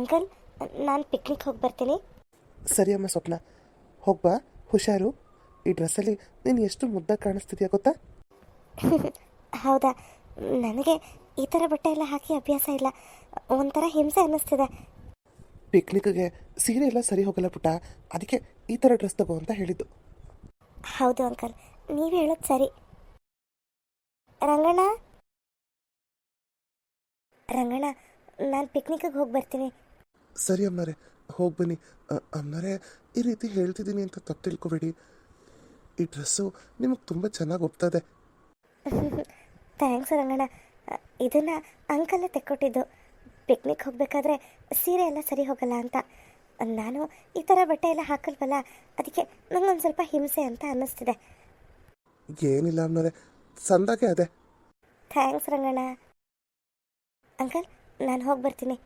Uncle ನಾನು picnic ಹೋಗಿ ಬರ್ತೀನಿ. ಸರಿ ಅಮ್ಮ ಸ್ವಪ್ನ. ಹೋಗ್ಬಾ ಹುಷಾರು. ಈ ಡ್ರೆಸ್ಸಲ್ಲಿ ನೀನು ಎಷ್ಟು ಮುದ್ದಾಗಿ ಕಾಣಿಸ್ತಿದ್ಯಾ ಗೊತ್ತಾ? ಹೌದಾ? ನನಗೆ ಈ ಥರ ಬಟ್ಟೆ ಎಲ್ಲ ಹಾಕಿ ಅಭ್ಯಾಸ ಇಲ್ಲ. ಒಂಥರ ಹಿಂಸೆ ಅನ್ನಿಸ್ತಿದೆ. ಪಿಕ್ನಿಕ್ಗೆ ಸೀರೆ ಎಲ್ಲ ಸರಿ ಹೋಗಲ್ಲ ಪುಟ್ಟ. ಅದಕ್ಕೆ ಈ ಥರ ಡ್ರೆಸ್ ತಗೋ ಅಂತ ಹೇಳಿದ್ದು. ಹೌದು ಅಂಕಲ್ ನೀವು ಹೇಳೋದು ಸರಿ. ರಂಗಣ್ಣ? ರಂಗಣ್ಣ ನಾನು ಪಿಕ್ನಿಕ್ಗೆ ಹೋಗಿ ಬರ್ತೀನಿ. ಸರಿ ಅಮ್ಮರೇ ಹೋಗಿ ಬನ್ನಿ. ಅಮ್ಮರೇ ಈ ರೀತಿ ಹೇಳ್ತಿದ್ದೀನಿ ಅಂತ ತಪ್ಪು ತಿಳ್ಕೊಬೇಡಿ. ಈ ಡ್ರೆಸ್ಸು ನಿಮಗೆ ತುಂಬ ಚೆನ್ನಾಗಿ ಒಪ್ತದೆ. ಥ್ಯಾಂಕ್ಸ್ ರಂಗಣ್ಣ. ಇದನ್ನು ಅಂಕಲ್ಲೇ ತೆಕ್ಕೊಟ್ಟಿದ್ದು ಪಿಕ್ನಿಕ್ ಹೋಗಬೇಕಾದ್ರೆ ಸೀರೆ ಎಲ್ಲ ಸರಿ ಹೋಗಲ್ಲ ಅಂತ. ನಾನು ಈ ಥರ ಬಟ್ಟೆ ಎಲ್ಲ ಹಾಕಲ್ವಲ್ಲ ಅದಕ್ಕೆ ನಂಗೊಂದು ಸ್ವಲ್ಪ ಹಿಂಸೆ ಅಂತ ಅನ್ನಿಸ್ತಿದೆ. ಏನಿಲ್ಲ ಅಮ್ಮರೇ ಸಂದಾಗೆ ಅದೇ. ಥ್ಯಾಂಕ್ಸ್ ರಂಗಣ್ಣ. ಅಂಕಲ್ ನಾನು ಹೋಗಿ ಬರ್ತೀನಿ.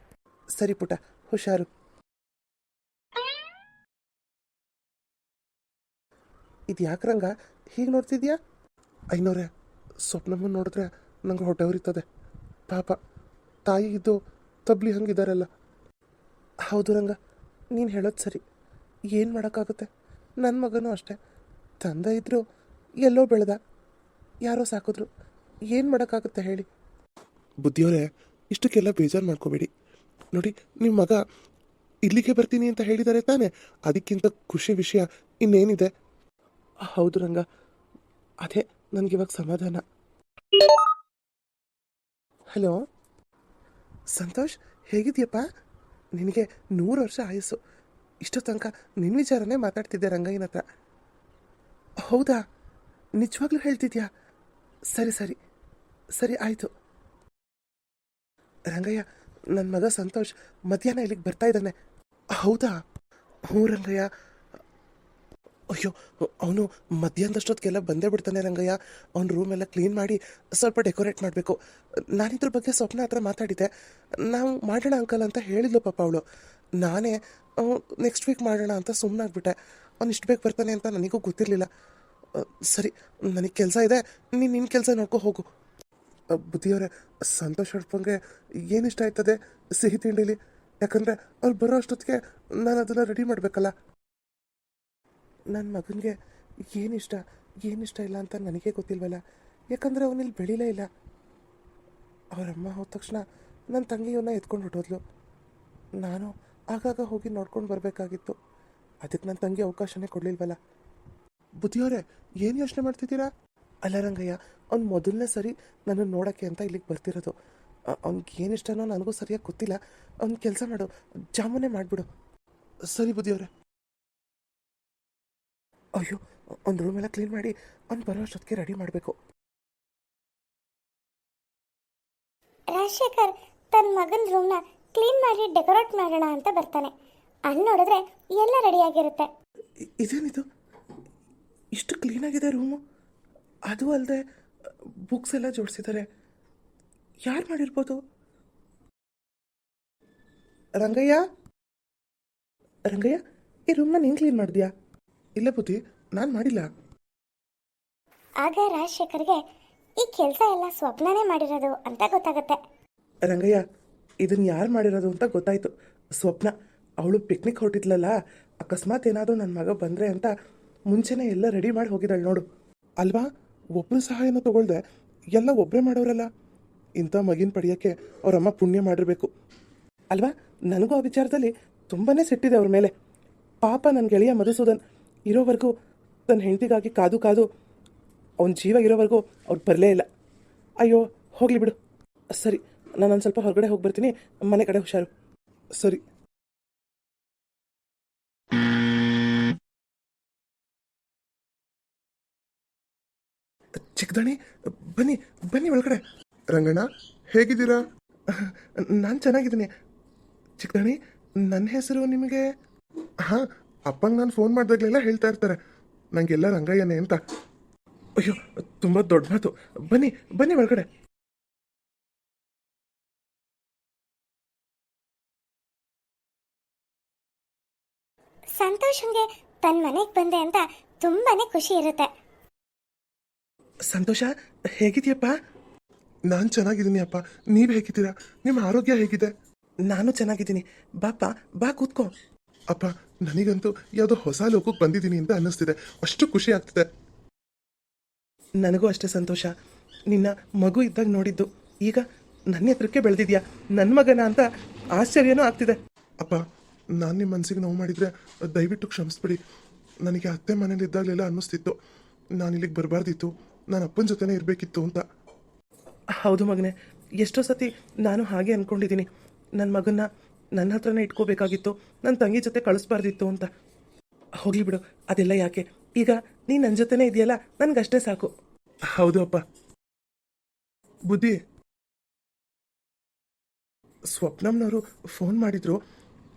ಸರಿ ಪುಟ್ಟ. ಹುಷಾರು. ಇದು ಯಾಕೆ ರಂಗ? ಹೀಗೆ ನೋಡ್ತಿದ್ಯಾ? ಐನೋರೆ ಸ್ವಪ್ನಮ್ಮ ನೋಡಿದ್ರೆ ನಂಗೆ ಹೊಟ್ಟೆ ಉರಿತದೆ. ಪಾಪ, ತಾಯಿ ಇದ್ದು ತಬ್ಲಿ ಹಂಗಿದಾರಲ್ಲ. ಹೌದು ರಂಗ, ನೀನು ಹೇಳೋದು ಸರಿ. ಏನು ಮಾಡೋಕ್ಕಾಗುತ್ತೆ? ನನ್ನ ಮಗನೂ ಅಷ್ಟೇ. ತಂದೆ ಇದ್ದರು ಎಲ್ಲೋ ಬೆಳೆದ. ಯಾರೋ ಸಾಕಿದ್ರು. ಏನು ಮಾಡೋಕ್ಕಾಗುತ್ತೆ ಹೇಳಿ? ಬುದ್ಧಿಯವರೇ, ಇಷ್ಟಕ್ಕೆಲ್ಲ ಬೇಜಾರು ಮಾಡ್ಕೋಬೇಡಿ. ನೋಡಿ ನಿಮ್ಮ ಮಗ ಇಲ್ಲಿಗೆ ಬರ್ತೀನಿ ಅಂತ ಹೇಳಿದ್ದಾರೆ ತಾನೆ. ಅದಕ್ಕಿಂತ ಖುಷಿ ವಿಷಯ ಇನ್ನೇನಿದೆ? ಹೌದು ರಂಗ. ಅದೇ ನನಗಿವಾಗ ಸಮಾಧಾನ. ಹಲೋ? ಸಂತೋಷ್, ಹೇಗಿದ್ಯಪ್ಪ? ನಿನಗೆ ನೂರು ವರ್ಷ ಆಯಸ್ಸು. ಇಷ್ಟೋ ತನಕ ನಿನ್ನ ವಿಚಾರನೇ ಮಾತಾಡ್ತಿದ್ದೆ ರಂಗಯ್ಯನ ಹತ್ರ. ಹೌದಾ? ನಿಜವಾಗ್ಲೂ ಹೇಳ್ತಿದ್ಯಾ? ಸರಿ ಸರಿ. ಸರಿ, ಆಯಿತು. ರಂಗಯ್ಯ ನನ್ನ ಮಗ ಸಂತೋಷ್ ಮಧ್ಯಾಹ್ನ ಇಲ್ಲಿಗೆ ಬರ್ತಾ ಇದ್ದಾನೆ. ಹೌದಾ? ಹ್ಞೂ ರಂಗಯ್ಯ ಅಯ್ಯೋ, ಅವನು ಮಧ್ಯಾಹ್ನದಷ್ಟೊತ್ತಿಗೆಲ್ಲ ಬಂದೇ ಬಿಡ್ತಾನೆ ರಂಗಯ್ಯ. ಅವ್ನ ರೂಮ್ ಎಲ್ಲ ಕ್ಲೀನ್ ಮಾಡಿ ಸ್ವಲ್ಪ ಡೆಕೋರೇಟ್ ಮಾಡಬೇಕು. ನಾನಿದ್ರ ಬಗ್ಗೆ ಸ್ವಪ್ನ ಹತ್ರ ಮಾತಾಡಿದ್ದೆ. ನಾವು ಮಾಡೋಣ ಅಂಕಲ್ ಅಂತ ಹೇಳಿದ್ಲು ಪಾಪ ಅವಳು. ನಾನೇ ನೆಕ್ಸ್ಟ್ ವೀಕ್ ಮಾಡೋಣ ಅಂತ ಸುಮ್ಮನಾಗ್ಬಿಟ್ಟೆ ಅವ್ನು ಇಷ್ಟು ಬೇಗ ಬರ್ತಾನೆ ಅಂತ ನನಗೂ ಗೊತ್ತಿರಲಿಲ್ಲ. ಸರಿ, ನನಗೆ ಕೆಲಸ ಇದೆ. ನೀನು ನಿನ್ನ ಕೆಲಸ ನೋಡ್ಕೊ ಹೋಗು. ಬುದ್ಧಿಯವರೇ, ಸಂತೋಷ ಅಡ್ಪಂಗೆ ಏನು ಇಷ್ಟ ಆಯ್ತದೆ? ಸಿಹಿ ತಿಂಡಿಲಿ. ಯಾಕಂದರೆ ಅವ್ರು ಬರೋ ಅಷ್ಟೊತ್ತಿಗೆ ನಾನು ಅದನ್ನು ರೆಡಿ ಮಾಡಬೇಕಲ್ಲ. ನನ್ನ ಮಗನಿಗೆ ಏನಿಷ್ಟ ಏನಿಷ್ಟ ಇಲ್ಲ ಅಂತ ನನಗೆ ಗೊತ್ತಿಲ್ವಲ್ಲ. ಯಾಕಂದರೆ ಅವನಿಲ್ಲಿ ಬೆಳೀಲೇ ಇಲ್ಲ. ಅವರಮ್ಮ ಹೋದ ತಕ್ಷಣ ನನ್ನ ತಂಗಿಯವನ್ನ ಎತ್ಕೊಂಡು ಹೊಟ್ಟೋದ್ಲು ನಾನು ಆಗಾಗ ಹೋಗಿ ನೋಡ್ಕೊಂಡು ಬರಬೇಕಾಗಿತ್ತು. ಅದಕ್ಕೆ ನನ್ನ ತಂಗಿ ಅವಕಾಶನೇ ಕೊಡಲಿಲ್ವಲ್ಲ. ಬುದ್ಧಿಯವರೇ, ಏನು ಯೋಚನೆ ಮಾಡ್ತಿದ್ದೀರಾ? ಅಲ್ಲ ರಂಗಯ್ಯ ಅವ್ನು ಮೊದಲನೇ ಸರಿ ನನ್ನನ್ನು ನೋಡೋಕ್ಕೆ ಅಂತ ಇಲ್ಲಿಗೆ ಬರ್ತಿರೋದು. ಅವ್ನಿಗೆ ಏನು ಇಷ್ಟನೋ ನನಗೂ ಸರಿಯಾಗಿ ಗೊತ್ತಿಲ್ಲ. ಅವ್ನ ಕೆಲಸ ಮಾಡು. ಜಾಮೂನೇ ಮಾಡಿಬಿಡು. ಸರಿ ಬುದ್ಧಿಯವರೇ ಅಯ್ಯೋ ಒಂದು ರೂಮೆಲ್ಲ ಎಲ್ಲ ಕ್ಲೀನ್ ಮಾಡಿ ಅವ್ನು ಬರೋ ಅಷ್ಟೊತ್ತಿಗೆ ರೆಡಿ ಮಾಡಬೇಕು. ರಾಜಶೇಖರ್ ತನ್ನ ಮಗನ ರೂಮ್ನ ಕ್ಲೀನ್ ಮಾಡಿ ಡೆಕೋರೇಟ್ ಮಾಡೋಣ ಅಂತ ಬರ್ತಾನೆ. ಅಲ್ಲಿ ನೋಡಿದ್ರೆ ಎಲ್ಲ ರೆಡಿಯಾಗಿರುತ್ತೆ ಇದೇನಿದು? ಇಷ್ಟು ಕ್ಲೀನಾಗಿದೆ ರೂಮು? ಅದು ಅಲ್ಲದೆ ಬುಕ್ಸ್ ಎಲ್ಲ ಜೋಡಿಸಿದ್ದಾರೆ ಯಾರು ಮಾಡಿರ್ಬೋದು? ರಂಗಯ್ಯ? ರಂಗಯ್ಯ ಈ ರೂಮ್ನ ನೀನು ಕ್ಲೀನ್ ಮಾಡಿದ್ಯಾ? ಇಲ್ಲ ಬುದ್ಧಿ ನಾನು ಮಾಡಿಲ್ಲ. ಆಗ ರಾಜಶೇಖರ್ಗೆ ಈ ಕೆಲಸ ಎಲ್ಲ ಸ್ವಪ್ನನೇ ಮಾಡಿರೋದು ಅಂತ ಗೊತ್ತಾಗುತ್ತೆ. ರಂಗಯ್ಯ ಇದನ್ನ ಯಾರು ಮಾಡಿರೋದು ಅಂತ ಗೊತ್ತಾಯ್ತು. ಸ್ವಪ್ನ ಅವಳು ಪಿಕ್ನಿಕ್ ಹೊರಟಿದ್ಲಲ್ಲ ಅಕಸ್ಮಾತ್ ಏನಾದರೂ ನನ್ನ ಮಗ ಬಂದರೆ ಅಂತ ಮುಂಚೆನೇ ಎಲ್ಲ ರೆಡಿ ಮಾಡಿ ಹೋಗಿದ್ದಾಳೆ ನೋಡು. ಅಲ್ವಾ? ಒಬ್ಬರು ಸಹಾಯನ ತಗೊಳ್ದೆ ಎಲ್ಲ ಒಬ್ಬರೇ ಮಾಡೋರಲ್ಲ? ಇಂಥ ಮಗಿನ ಪಡೆಯೋಕ್ಕೆ ಅವರಮ್ಮ ಪುಣ್ಯ ಮಾಡಿರಬೇಕು. ಅಲ್ವಾ? ನನಗೂ ಆ ವಿಚಾರದಲ್ಲಿ ತುಂಬಾ ಸಿಟ್ಟಿದೆ ಅವ್ರ ಮೇಲೆ. ಪಾಪ ನನ್ನ ಗೆಳೆಯ ಮಧುಸೂದನ್ ಇರೋವರೆಗೂ ತನ್ನ ಹೆಂಡತಿಗಾಗಿ ಕಾದು ಕಾದು ಅವನ ಜೀವ ಇರೋವರೆಗೂ ಅವ್ರು ಬರಲೇ ಇಲ್ಲ. ಅಯ್ಯೋ, ಹೋಗ್ಲಿ ಬಿಡು. ಸರಿ, ನಾನು ಸ್ವಲ್ಪ ಹೊರಗಡೆ ಹೋಗಿ ಬರ್ತೀನಿ. ಮನೆ ಕಡೆ ಹುಷಾರು. ಸರಿ. ಚಿಕ್ಕದಣಿ, ಬನ್ನಿ ಬನ್ನಿ ಒಳಗಡೆ. ರಂಗಣ್ಣ, ಹೇಗಿದ್ದೀರಾ? ನಾನು ಚೆನ್ನಾಗಿದ್ದೀನಿ. ಚಿಕ್ಕದಣಿ ನನ್ನ ಹೆಸರು ನಿಮಗೆ? ಹಾಂ, ಅಪ್ಪಂಗೆ ನಾನು ಫೋನ್ ಮಾಡಿದಾಗಲೆಲ್ಲ ಹೇಳ್ತಾ ಇರ್ತಾರೆ. ನನಗೆಲ್ಲ ರಂಗಯ್ಯನೇ ಅಂತ. ಅಯ್ಯೋ, ತುಂಬ ದೊಡ್ಡ ಮಾತು ಬನ್ನಿ ಬನ್ನಿ ಒಳಗಡೆ. ಸಂತೋಷಂಗೆ ತನ್ನ ಮನೆಗೆ ಬಂದೆ ಅಂತ ತುಂಬಾನೇ ಖುಷಿ ಇರುತ್ತೆ. ಸಂತೋಷ? ಹೇಗಿದೆಯಪ್ಪ? ನಾನು ಚೆನ್ನಾಗಿದ್ದೀನಿ ಅಪ್ಪ ನೀವು ಹೇಗಿದ್ದೀರಾ? ನಿಮ್ಮ ಆರೋಗ್ಯ ಹೇಗಿದೆ? ನಾನು ಚೆನ್ನಾಗಿದ್ದೀನಿ. ಬಾಪ ಬಾ ಕೂತ್ಕೋ. ಅಪ್ಪ, ನನಗಂತೂ ಯಾವುದೋ ಹೊಸ ಲೋಕಕ್ಕೆ ಬಂದಿದ್ದೀನಿ ಅಂತ ಅನ್ನಿಸ್ತಿದೆ. ಅಷ್ಟು ಖುಷಿ ಆಗ್ತಿದೆ. ನನಗೂ ಅಷ್ಟೇ ಸಂತೋಷ. ನಿನ್ನ ಮಗು ಇದ್ದಾಗ ನೋಡಿದ್ದು. ಈಗ ನನ್ನ ಹತ್ರಕ್ಕೆ ಬೆಳೆದಿದ್ಯಾ? ನನ್ನ ಮಗನ ಅಂತ ಆಶ್ಚರ್ಯನೂ ಆಗ್ತಿದೆ. ಅಪ್ಪ, ನಾನು ನಿಮ್ಮ ಮನಸ್ಸಿಗೆ ನೋವು ಮಾಡಿದರೆ ದಯವಿಟ್ಟು ಕ್ಷಮಿಸ್ಬಿಡಿ. ನನಗೆ ಅತ್ತೆ ಮನೇಲಿ ಇದ್ದಾಗಲೆಲ್ಲ ಅನ್ನಿಸ್ತಿತ್ತು. ನಾನು ಇಲ್ಲಿಗೆ ಬರಬಾರ್ದಿತ್ತು. ನಾನು ಅಪ್ಪನ ಜೊತೆನೇ ಇರಬೇಕಿತ್ತು ಅಂತ. ಹೌದು ಮಗನೇ. ಎಷ್ಟೋ ಸತಿ ನಾನು ಹಾಗೆ ಅಂದ್ಕೊಂಡಿದ್ದೀನಿ ನನ್ನ ಮಗನ್ನ ನನ್ನ ಹತ್ರನೇ ಇಟ್ಕೋಬೇಕಾಗಿತ್ತು. ನನ್ನ ತಂಗಿ ಜೊತೆ ಕಳಿಸ್ಬಾರ್ದಿತ್ತು ಅಂತ. ಹೋಗ್ಲಿ ಬಿಡು. ಅದೆಲ್ಲ ಯಾಕೆ? ಈಗ ನೀ ನನ್ನ ಜೊತೆನೇ ಇದೆಯಲ್ಲ? ನನಗಷ್ಟೇ ಸಾಕು. ಹೌದು ಅಪ್ಪ. ಬುದ್ಧಿ. ಸ್ವಪ್ನಮ್ನವರು ಫೋನ್ ಮಾಡಿದ್ರು.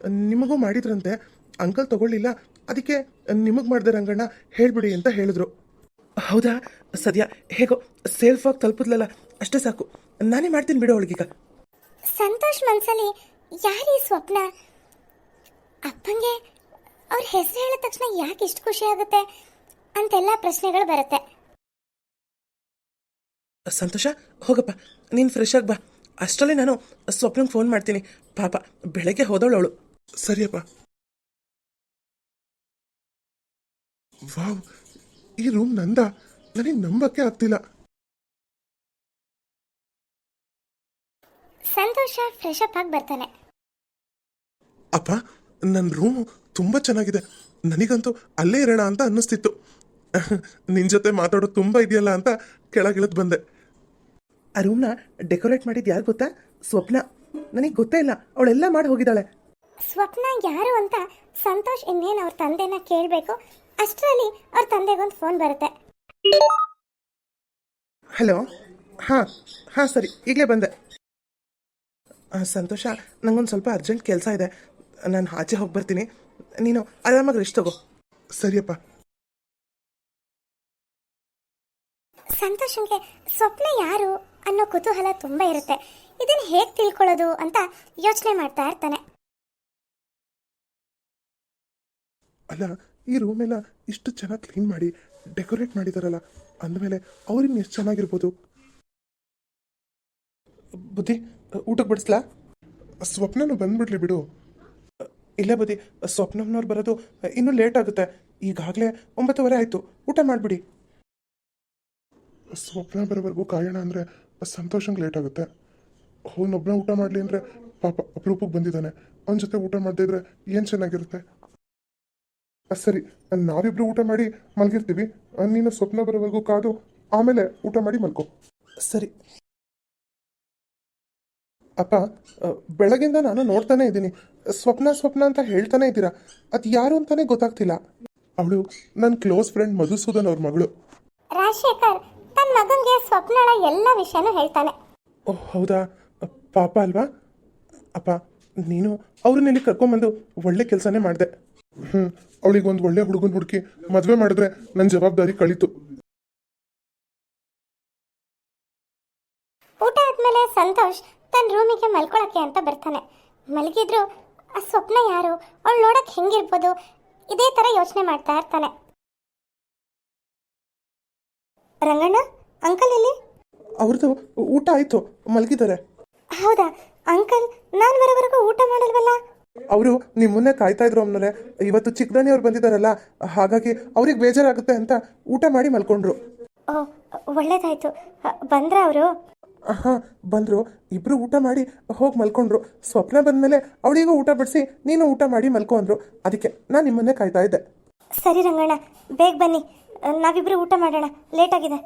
ನಿಮಗೂ ಮಾಡಿದ್ರಂತೆ. ಅಂಕಲ್ ತಗೊಳ್ಳಿಲ್ಲ. ಅದಕ್ಕೆ ನಿಮಗೆ ಮಾಡಿದೆ ರಂಗಣ್ಣ. ಹೇಳ್ಬಿಡಿ ಅಂತ ಹೇಳಿದ್ರು. ಹೌದಾ? ಸದ್ಯ ಹೇಗೋ ಸೇಫಾಗಿ ತಲುಪಿದ್ಲಲ್ಲ ಅಷ್ಟೇ ಸಾಕು. ನಾನೇ ಮಾಡ್ತೀನಿ ಬಿಡು ಅವಳಿಗೀಗ. ಸಂತೋಷ್ ಮನ್ಸಲ್ಲಿ ಯಾರಿ ಸ್ವಪ್ನ? ಅಪ್ಪಂಗೆ ಅವ್ರ ಹೆಸರು ಹೇಳಿದ ತಕ್ಷಣ ಯಾಕೆ ಇಷ್ಟು ಖುಷಿ ಆಗುತ್ತೆ ಅಂತೆಲ್ಲ ಪ್ರಶ್ನೆಗಳು ಬರುತ್ತೆ. ಸಂತೋಷ ಹೋಗಪ್ಪ. ನೀನು ಫ್ರೆಶ್ ಆಗಿ ಬಾ. ಅಷ್ಟರಲ್ಲಿ ನಾನು ಸ್ವಪ್ನಂಗೆ ಫೋನ್ ಮಾಡ್ತೀನಿ. ಪಾಪ ಬೆಳಗ್ಗೆ ಹೋದವಳು ಅವಳು ಸರಿಯಪ್ಪ. ವಾವ್ ಈ ರೂಮ್ ನಂದ? ನನಗೆ ನಂಬಕ್ಕೆ ಆಗ್ತಿಲ್ಲ. ಸಂತೋಷ ಫ್ರೆಶ್ ಅಪ್ ಆಗಿ ಬರ್ತಾನೆ. ಅಪ್ಪ ನನ್ನ ರೂಮ್ ತುಂಬ ಚೆನ್ನಾಗಿದೆ. ನನಗಂತೂ ಅಲ್ಲೇ ಇರೋಣ ಅಂತ ಅನ್ನಿಸ್ತಿತ್ತು. ನಿನ್ನ ಜೊತೆ ಮಾತಾಡೋದು ತುಂಬ ಇದೆಯಲ್ಲ ಅಂತ ಕೆಳಗಿಳಿದು ಬಂದೆ. ಆ ರೂಮ್ನ ಡೆಕೋರೇಟ್ ಮಾಡಿದ್ದು ಯಾರು ಗೊತ್ತಾ? ಸ್ವಪ್ನ. ನನಗೆ ಗೊತ್ತೇ ಇಲ್ಲ. ಅವಳೆಲ್ಲ ಮಾಡಿ ಹೋಗಿದ್ದಾಳೆ ಸ್ವಪ್ನ ಯಾರು ಅಂತ ಸಂತೋಷ್ ಇನ್ನೇನು ಅವ್ರ ತಂದೆನ ಕೇಳಬೇಕು? ಅಷ್ಟರಲ್ಲಿ ಅವ್ರ ತಂದೆಗೊಂದು ಫೋನ್ ಬರುತ್ತೆ. ಹಲೋ ಹಾಂ ಹಾಂ ಸರಿ ಈಗಲೇ ಬಂದೆ. ಸಂತೋಷ ನಂಗೊಂದು ಸ್ವಲ್ಪ ಅರ್ಜೆಂಟ್ ಕೆಲಸ ಇದೆ. ನಾನು ಆಚೆ ಹೋಗಿ ಬರ್ತೀನಿ. ನೀನು ಆರಾಮಾಗಿ ರೆಸ್ಟ್ ತಗೋ. ಸರಿಯಪ್ಪ. ಸಂತೋಷಂಗೆ ಸ್ವಪ್ನ ಯಾರು ಅನ್ನೋ ಕುತೂಹಲ ತುಂಬ ಇರುತ್ತೆ. ಇದನ್ನ ಹೇಗೆ ತಿಳ್ಕೊಳ್ಳೋದು ಅಂತ ಯೋಚನೆ ಮಾಡ್ತಾ ಇರ್ತಾನೆ. ಅಲ್ಲ ಈ ರೂಮೆಲ್ಲ ಇಷ್ಟು ಚೆನ್ನಾಗಿ ಕ್ಲೀನ್ ಮಾಡಿ ಡೆಕೋರೇಟ್ ಮಾಡಿದಾರಲ್ಲ, ಅಂದಮೇಲೆ ಅವ್ರಿನ್ನು ಎಷ್ಟು ಚೆನ್ನಾಗಿರ್ಬೋದು? ಬುದ್ಧಿ ಊಟಕ್ಕೆ ಬಡಿಸ್ಲಾ? ಸ್ವಪ್ನನು ಬಂದ್ಬಿಡ್ಲಿ ಬಿಡು. ಇಲ್ಲ ಬುದ್ಧಿ ಸ್ವಪ್ನಮ್ನವ್ರು ಬರೋದು ಇನ್ನೂ ಲೇಟ್ ಆಗುತ್ತೆ. ಈಗಾಗಲೇ ಒಂಬತ್ತುವರೆ ಆಯಿತು. ಊಟ ಮಾಡಿಬಿಡಿ. ಸ್ವಪ್ನ ಬರೋವರೆಗೂ ಕಾಯೋಣ ಅಂದರೆ ಸಂತೋಷಂಗೆ ಲೇಟ್ ಆಗುತ್ತೆ. ಅವನೊಬ್ಬನೇ ಊಟ ಮಾಡಲಿ ಅಂದರೆ ಪಾಪ ಅಪರೂಪಕ್ಕೆ ಬಂದಿದ್ದಾನೆ. ಅವನ ಜೊತೆ ಊಟ ಮಾಡದೇ ಇದ್ರೆ ಏನು ಚೆನ್ನಾಗಿರುತ್ತೆ? ಸರಿ. ನಾವಿಬ್ರು ಊಟ ಮಾಡಿ ಮಲಗಿರ್ತೀವಿ. ನೀನು ಸ್ವಪ್ನ ಬರೋವರೆಗೂ ಕಾದು ಆಮೇಲೆ ಊಟ ಮಾಡಿ ಮಲ್ಕೋ. ಸರಿ. ಅಪ್ಪ ಬೆಳಗಿಂದ ನಾನು ನೋಡ್ತಾನೆ ಇದ್ದೀನಿ. ಸ್ವಪ್ನ ಸ್ವಪ್ನ ಅಂತ ಹೇಳ್ತಾನೆ ಇದ್ದೀರಾ? ಅದು ಯಾರು ಅಂತಾನೆ ಗೊತ್ತಾಗ್ತಿಲ್ಲ. ಅವಳು ನನ್ನ ಕ್ಲೋಸ್ ಫ್ರೆಂಡ್ ಮಧುಸೂದನ್ ಅವ್ರ ಮಗಳು. ರಾಜಶೇಖರ್ ತನ್ನ ಮಗನಿಗೆ ಸ್ವಪ್ನಳ ಎಲ್ಲ ವಿಷಯನೂ ಹೇಳ್ತಾನೆ. ಓಹ್ ಹೌದಾ? ಪಾಪ ಅಲ್ವಾ? ಅಪ್ಪ ನೀನು ಅವ್ರನ್ನ ಇಲ್ಲಿ ಕರ್ಕೊಂಬಂದು ಒಳ್ಳೆ ಕೆಲಸನೇ ಮಾಡಿದೆ. ಹ್ಞೂ ಅವಳಿಗೆ ಒಂದು ಒಳ್ಳೆ ಹುಡುಗನ ಹುಡುಕಿ ಮದುವೆ ಮಾಡಿದ್ರೆ ನನ್ನ ಜವಾಬ್ದಾರಿ ಕಳೀತು. ಊಟ ಆದ್ಮೇಲೆ ಸಂತೋಷ್ ತನ್ನ ರೂಮಿಗೆ ಮಲ್ಕೊಳಕ್ಕೆ ಅಂತ ಬರ್ತಾನೆ. ಮಲಗಿದ್ರು ಆ ಸ್ವಪ್ನ ಯಾರು? ಅವಳು ನೋಡಕ್ ಹೆಂಗಿರ್ಬೋದು? ಇದೇ ತರ ಯೋಚನೆ ಮಾಡ್ತಾ ಇರ್ತಾನೆ. ರಂಗಣ್ಣ ಅಂಕಲ್ ಇಲ್ಲಿ ಅವ್ರದ್ದು ಊಟ ಆಯ್ತು ಮಲಗಿದ್ದಾರೆ. ಹೌದಾ? ಅಂಕಲ್ ನಾನು ಬರೋವರೆಗೂ ಊಟ ಮಾಡಲ್ವಲ್ಲ? ಅವರು ನಿಮ್ಮನ್ನೇ ಕಾಯ್ತಾ ಇದ್ರು ಅಮ್ಮನವ್ರೆ ಇವತ್ತು ಚಿಕ್ಕದಣಿಯವ್ರು ಬಂದಿದ್ದಾರಲ್ಲ ಹಾಗಾಗಿ ಅವ್ರಿಗೆ ಬೇಜಾರಾಗುತ್ತೆ ಅಂತ ಊಟ ಮಾಡಿ ಮಲ್ಕೊಂಡ್ರು. ಒಳ್ಳೇದಾಯ್ತು. ಬಂದ್ರ ಅವರು? ಹಾಂ ಬಂದರು. ಇಬ್ರು ಊಟ ಮಾಡಿ ಹೋಗಿ ಮಲ್ಕೊಂಡ್ರು. ಸ್ವಪ್ನ ಬಂದಮೇಲೆ ಅವಳಿಗೂ ಊಟ ಬಡಿಸಿ ನೀನು ಊಟ ಮಾಡಿ ಮಲ್ಕೊ ಅಂದ್ರು. ಅದಕ್ಕೆ ನಾನು ನಿಮ್ಮನ್ನೇ ಕಾಯ್ತಾ ಇದ್ದೆ. ಸರಿ ರಂಗಣ್ಣ ಬೇಗ ಬನ್ನಿ. ನಾವಿಬ್ರು ಊಟ ಮಾಡೋಣ. ಲೇಟ್ ಆಗಿದೆ.